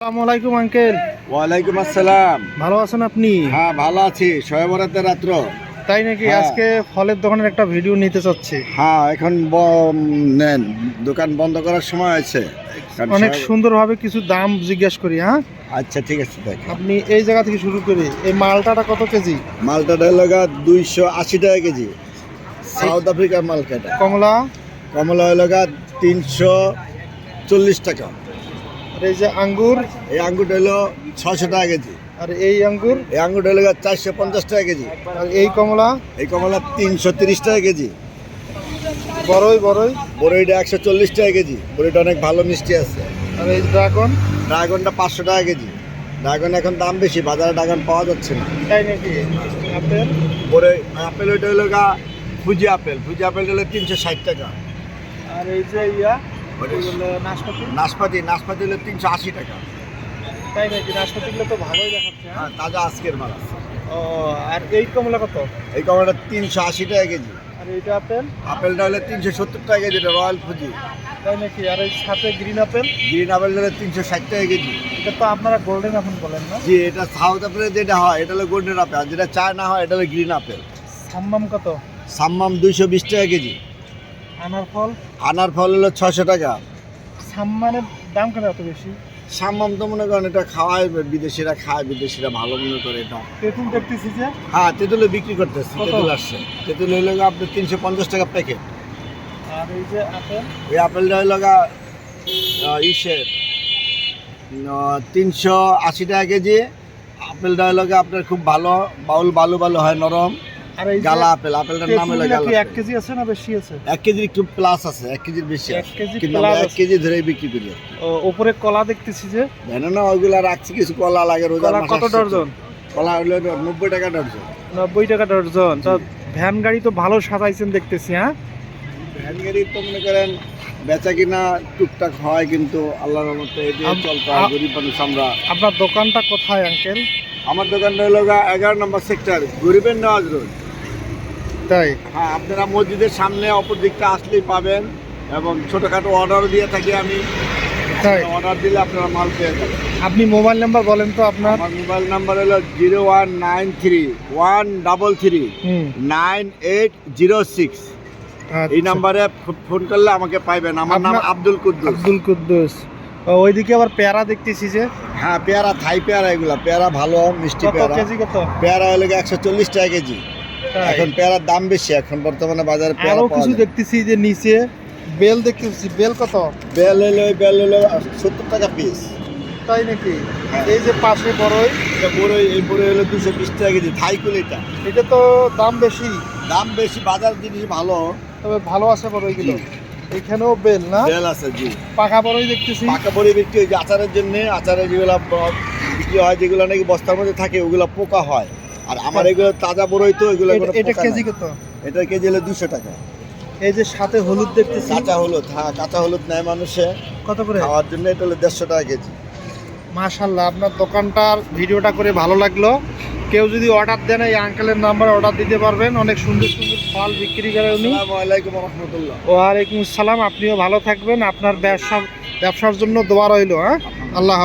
আসসালামু আলাইকুম আঙ্কেল। ওয়ালাইকুম আসসালাম। ভালো আছেন আপনি? হ্যাঁ ভালো আছি। শয়ে রাত্র। তাই নাকি হ্যাঁ। আজকে ফলের দোকানের একটা ভিডিও নিতে চাচ্ছি। হ্যাঁ এখন নেন দোকান বন্ধ করার সময় আছে অনেক সুন্দরভাবে কিছু দাম জিজ্ঞেস করি হ্যাঁ? আচ্ছা ঠিক আছে দেখ। আপনি এই জায়গা থেকে শুরু করি এই মালটাটা কত কেজি? মালটা লগা দুইশো আশি টাকা কেজি। সাউথ আফ্রিকার মাল কেটা কমলা? কমলা লগা তিনশো চল্লিশ টাকা। আর এই যে আঙ্গুর এই আঙ্গুরটা হলো ছশো টাকা কেজি। আর এই আঙ্গুর? এই আঙ্গুরটা হলো চারশো পঞ্চাশ টাকা কেজি। আর এই কমলা? এই কমলা তিনশো তিরিশ টাকা কেজি। বড়ই বড়ই বড়ইটা একশো চল্লিশ টাকা কেজি। বড়ইটা অনেক ভালো মিষ্টি আছে। আর এই ড্রাগন? ড্রাগনটা পাঁচশো টাকা কেজি। ড্রাগন এখন দাম বেশি বাজারে ড্রাগন পাওয়া যাচ্ছে না। তাই নাকি? আপেল? পরে আপেল ওইটা হলো গা ফুজি আপেল। ফুজি আপেল হলো তিনশো ষাট টাকা। আর এই যে ইয়া? নাশপাতি? নাশপাতি নাশপাতি হলো তিনশো আশি টাকা। তাই নাকি? নাশপাতিগুলো তো ভালোই দেখাচ্ছে হ্যাঁ? হ্যাঁ তাজা আজকের মাল ও আর এই কমলা কত? এই কমলাটা তিনশো আশি টাকা কেজি। আর এইটা আপেল? আপেলটা হলো তিনশো সত্তর টাকা কেজি এটা রয়্যাল ফুজি। তাই নাকি? আর এই সাথে গ্রিন আপেল? গ্রিন আপেল হলো তিনশো ষাট টাকা কেজি। এটা তো আপনারা গোল্ডেন আপেল বলেন না? জি এটা সাউথ আপেলের যেটা হয় এটা হলো গোল্ডেন আপেল। আর যেটা চায়না হয় এটা হলো গ্রিন আপেল। সাম্মাম কত? সাম্মাম দুইশো বিশ টাকা কেজি। আনার ফল? আনার ফল হলো ছশো টাকা। সাম্মানের দাম কেন এত বেশি? সাম্মাম তো মনে করেন এটা খাওয়ায় বিদেশিরা খায় বিদেশিরা ভালো মনে করে এটা। তেঁতুল দেখতেছি যে। হ্যাঁ তেঁতুলে বিক্রি করতেছে? তেঁতুল আসছে। তেঁতুল হইল আপনার তিনশো পঞ্চাশ টাকা প্যাকেট। আর এই যে আপেল? ওই আপেলটা হইল ইসের তিনশো আশি টাকা কেজি। আপেলটা হইল আপনার খুব ভালো বাউল বালু বালু হয় নরম। এই গালা আপেল আপেলটার নাম হলো গালা এক কেজি আছে না বেশি আছে? এক কেজির একটু প্লাস আছে এক কেজির বেশি এক আছে। কেজি কিন্তু এক কেজি ধরে বিক্রি করি। উপরে কলা দেখতেছি যে? না ওইগুলা রাখছি কিছু কলা লাগে মাস কত ডর্জন কলা হইল নব্বই টাকা ডর্জন নব্বই টাকা ডর্জন তো ভ্যান গাড়ি তো ভালো সাজাইছেন দেখতেছি হ্যাঁ? ভ্যান গাড়ি তো মনে করেন বেচা কিনা টুকটাক হয় কিন্তু আল্লাহর রহমতে এই দিয়ে চলতে হয় গরিব মানুষ আমরা। আপনার দোকানটা কোথায় আঙ্কেল? আমার দোকানটা হলো এগারো নম্বর সেক্টর গরিবের নওয়াজ রোড। তাই? হ্যাঁ আপনারা মসজিদের সামনে অপর দিকটা আসলেই পাবেন এবং ছোটোখাটো অর্ডার দিয়ে থাকি আমি। তাই? অর্ডার দিলে আপনারা মাল পেয়ে যাবেন। আপনি মোবাইল নাম্বার বলেন তো আপনার। আমার মোবাইল নাম্বার হলো zero one nine three one double three nine eight zero six. এই আচ্ছা। নাম্বারে ফোন করলে আমাকে পাইবেন। আমার নাম আব্দুল কুদ্দুস। আব্দুল কুদ্দুস। ওইদিকে আবার পেয়ারা দেখতেছি যে। হ্যাঁ পেয়ারা থাই পেয়ারা এগুলা। পেয়ারা ভালো মিষ্টি কত পেয়ারা। কেজি কত? পেয়ারা হলো একশো চল্লিশ টাকা কেজি। এখন পেয়ারার দাম বেশি এখন বর্তমানে বাজারে পেয়ারা আরও পাওয়া কিছু দেখতেছি যে নিচে বেল দেখতেছি বেল কত? বেল হলো বেল হলো সত্তর টাকা পিস তাই নাকি? হ্যাঁ। এই যে পাশে বড়ই। এটা বড়ই এই বড়ই হলো দুশো বিশ টাকা কেজি থাই কুলিটা। এটা তো দাম বেশি। দাম বেশি বাজার জিনিস ভালো। তবে ভালো আছে বড়ইগুলো এখানেও বেল না? বেল আছে জি। পাকা বড়ই দেখতেছি। পাকা বড়ি বিক্রি হয় আচারের জন্য। আচারে যেগুলো বিক্রি হয় যেগুলো নাকি বস্তার মধ্যে থাকে ওগুলো পোকা হয়। আর আমার এগুলো তাজা বড়ই তো এগুলো এটা- কেজি কত? এটা কেজি হলো দুশো টাকা। এই যে সাথে হলুদ দেখতেছি। কাঁচা হলুদ হ্যাঁ কাঁচা হলুদ নেয় মানুষে। কত করে? খাওয়ার জন্য এটা হলো দেড়শো টাকা কেজি। মাশাল্লাহ আপনার দোকানটার ভিডিওটা করে ভালো লাগল। কেউ যদি অর্ডার দেন এই আঙ্কেলের নাম্বারে অর্ডার দিতে পারবেন। অনেক সুন্দর সুন্দর ফল বিক্রি করে উনি। ওয়ালাইকুম আসসালাম আপনিও ভালো থাকবেন। আপনার ব্যবসা ব্যবসার জন্য দোয়া রইল হ্যাঁ? আল্লাহ